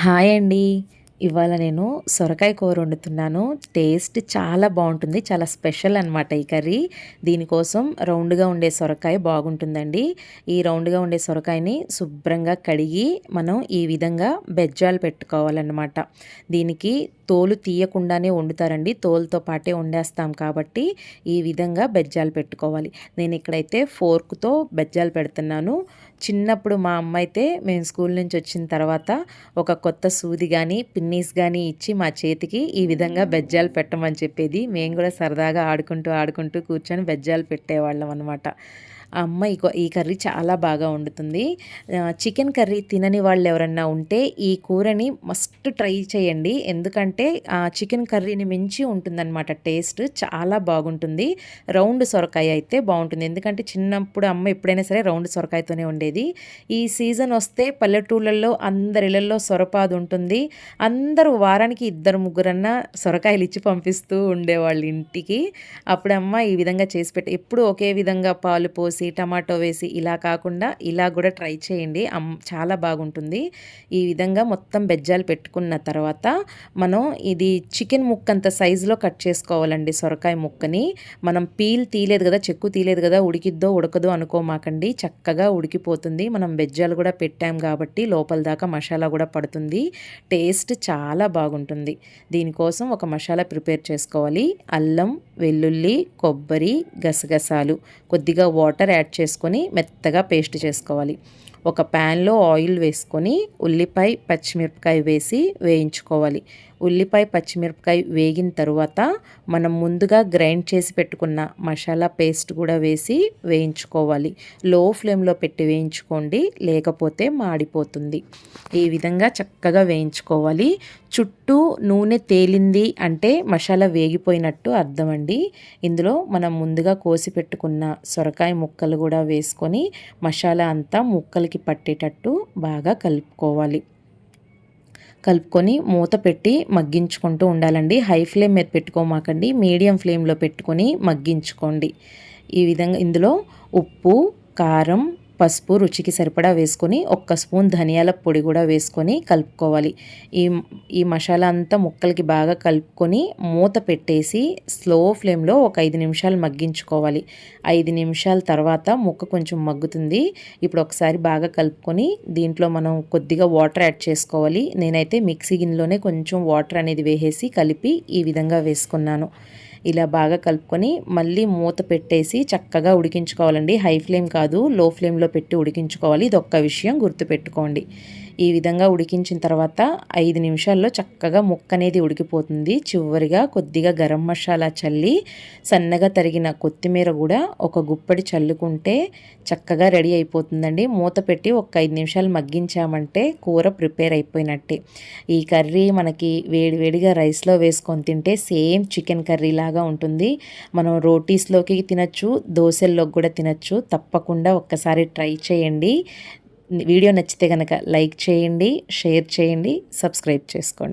Hi అండి. ఇవాళ నేను సొరకాయ కూర వండుతున్నాను. టేస్ట్ చాలా బాగుంటుంది. చాలా స్పెషల్ అనమాట ఈ కర్రీ. దీనికోసం రౌండ్గా ఉండే సొరకాయ బాగుంటుందండి. ఈ రౌండ్గా ఉండే సొరకాయని శుభ్రంగా కడిగి మనం ఈ విధంగా బెజ్జాలు పెట్టుకోవాలన్నమాట. దీనికి తోలు తీయకుండానే వండుతారండి. తోలుతో పాటే వండేస్తాం కాబట్టి ఈ విధంగా బెజ్జాలు పెట్టుకోవాలి. నేను ఇక్కడైతే ఫోర్క్తో బెజ్జాలు పెడుతున్నాను. చిన్నప్పుడు మా అమ్మ అయితే మేము స్కూల్ నుంచి వచ్చిన తర్వాత ఒక కొత్త సూది కానీ పిన్ పిన్నీస్ కానీ ఇచ్చి మా చేతికి ఈ విధంగా బెజ్జాలు పెట్టమని చెప్పేది. మేము కూడా సరదాగా ఆడుకుంటూ ఆడుకుంటూ కూర్చొని బెజ్జాలు పెట్టేవాళ్ళం అనమాట అమ్మ ఈ కర్రీ చాలా బాగా వండుతుంది. చికెన్ కర్రీ తినని వాళ్ళు ఎవరన్నా ఉంటే ఈ కూరని మస్ట్ ట్రై చేయండి. ఎందుకంటే చికెన్ కర్రీని మించి ఉంటుందన్నమాట టేస్ట్. చాలా బాగుంటుంది. రౌండ్ సొరకాయ అయితే బాగుంటుంది. ఎందుకంటే చిన్నప్పుడు అమ్మ ఎప్పుడైనా సరే రౌండ్ సొరకాయతోనే ఉండేది ఈ సీజన్ వస్తే పల్లెటూళ్ళల్లో అందరిళ్ళల్లో సొరపాదు ఉంటుంది. అందరూ వారానికి ఇద్దరు ముగ్గురన్నా సొరకాయలు ఇచ్చి పంపిస్తూ ఉండేవాళ్ళు ఇంటికి. అప్పుడు అమ్మ ఈ విధంగా చేసి పెట్టి ఎప్పుడు ఒకే విధంగా పాలు పోసి టమాటో వేసి ఇలా కాకుండా ఇలా కూడా ట్రై చేయండి. చాలా బాగుంటుంది. ఈ విధంగా మొత్తం బెజ్జాలు పెట్టుకున్న తర్వాత మనం ఇది చికెన్ ముక్కంత సైజులో కట్ చేసుకోవాలండి సొరకాయ ముక్కని. మనం పీల్ తీయలేదు కదా చెక్కు తీయలేదు కదా ఉడికిద్దో ఉడకదో అనుకోమాకండి. చక్కగా ఉడికిపోతుంది. మనం బెజ్జాలు కూడా పెట్టాం కాబట్టి లోపల దాకా మసాలా కూడా పడుతుంది. టేస్ట్ చాలా బాగుంటుంది. దీనికోసం ఒక మసాలా ప్రిపేర్ చేసుకోవాలి. అల్లం వెల్లుల్లి కొబ్బరి గసగసాలు కొద్దిగా వాటర్ యాడ్ చేసుకొని మెత్తగా పేస్ట్ చేసుకోవాలి. ఒక ప్యాన్లో ఆయిల్ వేసుకొని ఉల్లిపాయ పచ్చిమిరపకాయ వేసి వేయించుకోవాలి. ఉల్లిపాయ పచ్చిమిరపకాయ వేగిన తర్వాత మనం ముందుగా గ్రైండ్ చేసి పెట్టుకున్న మసాలా పేస్ట్ కూడా వేసి వేయించుకోవాలి. లో ఫ్లేమ్లో పెట్టి వేయించుకోండి లేకపోతే మాడిపోతుంది. ఈ విధంగా చక్కగా వేయించుకోవాలి. చుట్టూ నూనె తేలింది అంటే మసాలా వేగిపోయినట్టు అర్థం అండి. ఇందులో మనం ముందుగా కోసి పెట్టుకున్న సొరకాయ ముక్కలు కూడా వేసుకొని మసాలా అంతా ముక్కలకి పట్టేటట్టు బాగా కలుపుకోవాలి. కలుపుకొని మూత పెట్టి మగ్గించుకుంటూ ఉండాలండి. హై ఫ్లేమ్ మీద పెట్టుకోమాకండి. మీడియం ఫ్లేమ్లో పెట్టుకొని మగ్గించుకోండి. ఈ విధంగా ఇందులో ఉప్పు కారం పసుపు రుచికి సరిపడా వేసుకొని ఒక్క స్పూన్ ధనియాల పొడి కూడా వేసుకొని కలుపుకోవాలి. ఈ ఈ మసాలా అంతా ముక్కలకి బాగా కలుపుకొని మూత పెట్టేసి స్లో ఫ్లేమ్లో ఒక ఐదు నిమిషాలు మగ్గించుకోవాలి. ఐదు నిమిషాల తర్వాత ముక్క కొంచెం మగ్గుతుంది. ఇప్పుడు ఒకసారి బాగా కలుపుకొని దీంట్లో మనం కొద్దిగా వాటర్ యాడ్ చేసుకోవాలి. నేనైతే మిక్సీ గిన్నెలోనే కొంచెం వాటర్ అనేది వేసేసి కలిపి ఈ విధంగా వేసుకున్నాను. ఇలా బాగా కలుపుకొని మళ్ళీ మూత పెట్టేసి చక్కగా ఉడికించుకోవాలండి. హై ఫ్లేమ్ కాదు లో ఫ్లేమ్లో పెట్టి ఉడికించుకోవాలి. ఇది ఒక్క విషయం గుర్తుపెట్టుకోండి. ఈ విధంగా ఉడికించిన తర్వాత ఐదు నిమిషాల్లో చక్కగా ముక్క అనేది ఉడికిపోతుంది. చివరిగా కొద్దిగా గరం మసాలా చల్లి సన్నగా తరిగిన కొత్తిమీర కూడా ఒక గుప్పడి చల్లుకుంటే చక్కగా రెడీ అయిపోతుందండి. మూత పెట్టి ఒక ఐదు నిమిషాలు మగ్గించామంటే కూర ప్రిపేర్ అయిపోయినట్టే. ఈ కర్రీ మనకి వేడివేడిగా రైస్లో వేసుకొని తింటే సేమ్ చికెన్ కర్రీ లాగా ఉంటుంది. మనం రోటీస్లోకి తినచ్చు దోశల్లోకి కూడా తినచ్చు. తప్పకుండా ఒక్కసారి ట్రై చేయండి. వీడియో నచ్చితే కనుక లైక్ చేయండి షేర్ చేయండి సబ్స్క్రైబ్ చేసుకోండి.